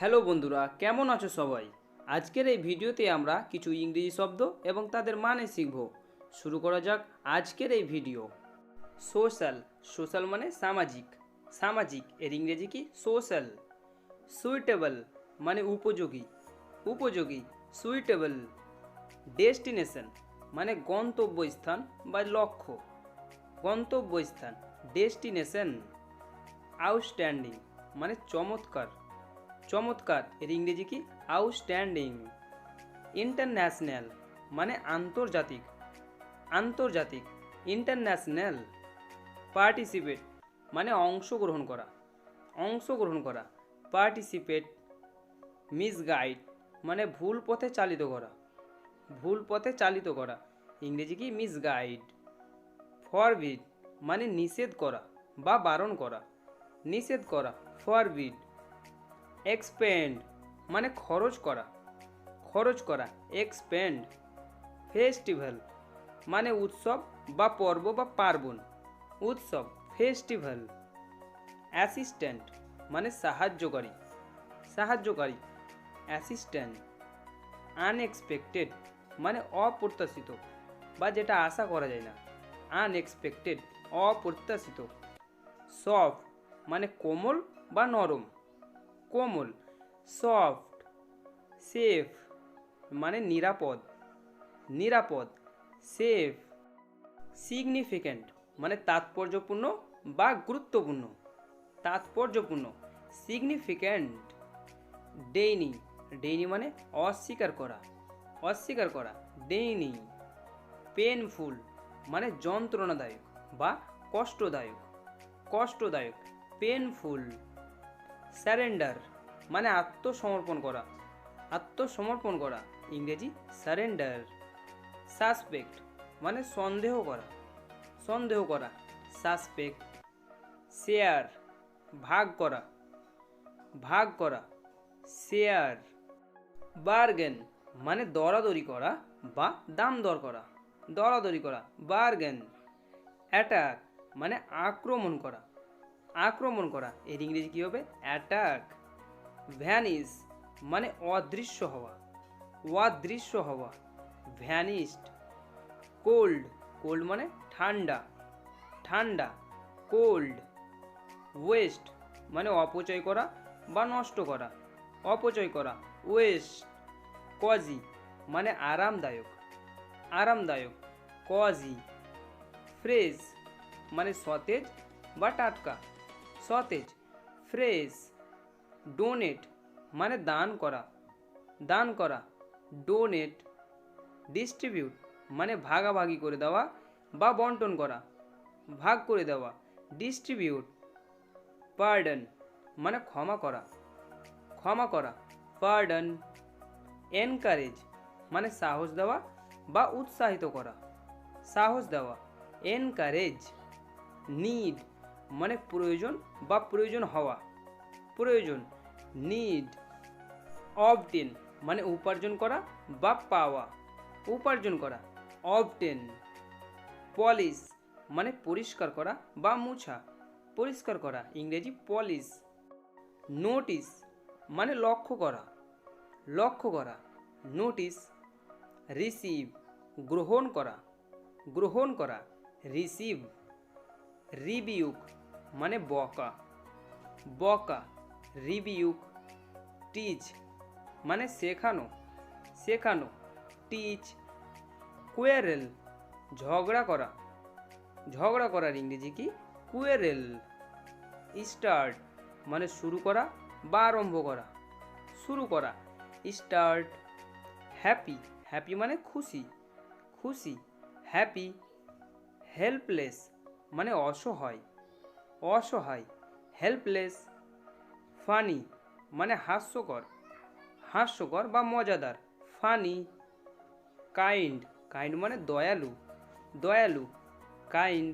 Hello বন্ধুরা, কেমন আছো সবাই? আজকের এই ভিডিওতে আমরা কিছু ইংরেজি শব্দ এবং তাদের মানে শিখব। শুরু করা যাক আজকের এই ভিডিও। সোশ্যাল সোশ্যাল মানে সামাজিক। সামাজিক, এর ইংরেজি কি? সোশ্যাল। সুইটেবল মানে উপযোগী। উপযোগী, সুইটেবল। ডেস্টিনেশন মানে গন্তব্যস্থান বা লক্ষ্য। গন্তব্যস্থান, ডেস্টিনেশন। আউটস্ট্যান্ডিং মানে চমৎকার। চমৎকার। এর ইংরেজি কি? আউটস্ট্যান্ডিং। ইন্টারন্যাশনাল মানে আন্তর্জাতিক। আন্তর্জাতিক। ইন্টারন্যাশনাল। পার্টিসিপেট মানে অংশগ্রহণ করা। অংশগ্রহণ করা। পার্টিসিপেট মিসগাইড মানে ভুল পথে চালিত করা। ভুল পথে চালিত করা। ইংরেজি কি? মিসগাইড। ফরবিড মানে নিষেধ করা বা বারণ করা। নিষেধ করা। ফরবিড এক্সপেন্ড মানে খরচ করা। খরচ করা এক্সপেন্ড ফেস্টিভ্যাল মানে উৎসব বা পর্ব বা পার্বণ। উৎসব ফেস্টিভ্যাল অ্যাসিস্ট্যান্ট মানে সাহায্যকারী। সাহায্যকারী অ্যাসিস্ট্যান্ট আনএক্সপেক্টেড মানে অপ্রত্যাশিত, বা যেটা আশা করা যায় না। আনএক্সপেক্টেড অপ্রত্যাশিত। সফট মানে কোমল বা নরম। কোমল, সফট, সেফ মানে নিরাপদ নিরাপদ, সেফ সিগনিফিক্যান্ট মানে তাৎপর্যপূর্ণ বা গুরুত্বপূর্ণ, তাৎপর্যপূর্ণ সিগনিফিক্যান্ট ডেইনি ডেইনি মানে অস্বীকার করা অস্বীকার করা, ডেইনি পেনফুল মানে যন্ত্রণাদায়ক বা কষ্টদায়ক কষ্টদায়ক পেনফুল স্যারেন্ডার মানে আত্মসমর্পণ করা। আত্মসমর্পণ করা, ইংরেজি স্যারেন্ডার সাসপেক্ট মানে সন্দেহ করা। সন্দেহ করা, সাসপেক্ট। শেয়ার, ভাগ করা। ভাগ করা, শেয়ার। বার্গেন মানে দরাদরি করা বা দাম দর করা। দরাদরি করা, বার্গেন। অ্যাটাক মানে আক্রমণ করা। আক্রমণ করা। এর ইংরেজি কী হবে? অ্যাটাক ভ্যানিস মানে অদৃশ্য হওয়া। অদৃশ্য হওয়া। ভ্যানিস্ট কোল্ড কোল্ড মানে ঠান্ডা। ঠান্ডা কোল্ড ওয়েস্ট মানে অপচয় করা বা নষ্ট করা। অপচয় করা ওয়েস্ট কজি মানে আরামদায়ক। আরামদায়ক কজি ফ্রেশ মানে সতেজ বা টাটকা। সতেজ ফ্রেশ ডোনেট মানে দান করা। দান করা, ডোনেট, ডিস্ট্রিবিউট মানে ভাগাভাগি করে দেওয়া বা বন্টন করা। ভাগ করে দেওয়া, ডিস্ট্রিবিউট, পার্ডন মানে ক্ষমা করা। ক্ষমা করা, পার্ডন, এনকারেজ মানে সাহস দেওয়া বা উৎসাহিত করা। সাহস দেওয়া, এনকারেজ, নিড মানে প্রয়োজন বা প্রয়োজন হওয়া। প্রয়োজন নিড অবটেন মানে উপার্জন করা বা পাওয়া। উপার্জন করা অবটেন পলিশ মানে পরিষ্কার করা বা মুছা। পরিষ্কার করা, ইংরেজি পলিশ নোটিস মানে লক্ষ্য করা। লক্ষ্য করা নোটিস রিসিভ গ্রহণ করা। গ্রহণ করা রিসিভ রিবিউক মানে বকা। বকা রিবিউক টিচ মানে শেখানো। শেখানো টিচ কুয়ারেল ঝগড়া করা। ঝগড়া করার ইংরেজি কি? কুয়ারেল স্টার্ট মানে শুরু করা বা আরম্ভ করা। শুরু করা স্টার্ট হ্যাপি হ্যাপি মানে খুশি। খুশি হ্যাপি হেল্পলেস মানে অসহায়। অসহায় হেল্পলেস ফানি মানে হাস্যকর। হাস্যকর বা মজাদার ফানি কাইন্ড কাইন্ড মানে দয়ালু দয়ালু কাইন্ড